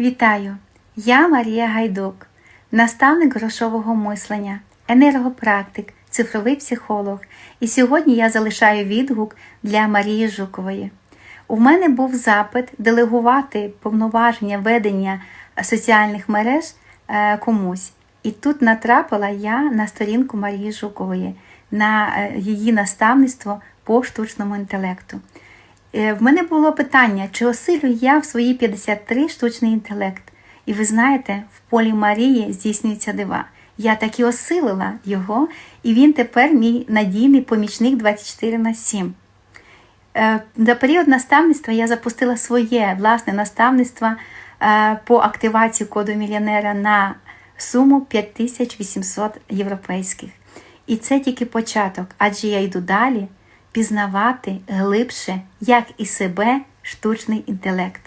Вітаю! Я Марія Гайдук, наставник грошового мислення, енергопрактик, цифровий психолог. І сьогодні я залишаю відгук для Марії Жукової. У мене був запит делегувати повноваження ведення соціальних мереж е, комусь. І тут натрапила я на сторінку Марії Жукової, на е, її наставництво по штучному інтелекту. Е, В мене було питання, чи осилю я в свої 53 штучний інтелект. І ви знаєте, в полі Марії здійснюються дива. Я таки осилила його, і він тепер мій надійний помічник 24 на 7. Е, На період наставництва я запустила своє власне наставництво е, по активації коду мільйонера на суму 5800 європейських. І це тільки початок, адже я йду далі пізнавати глибше, як і себе штучний інтелект.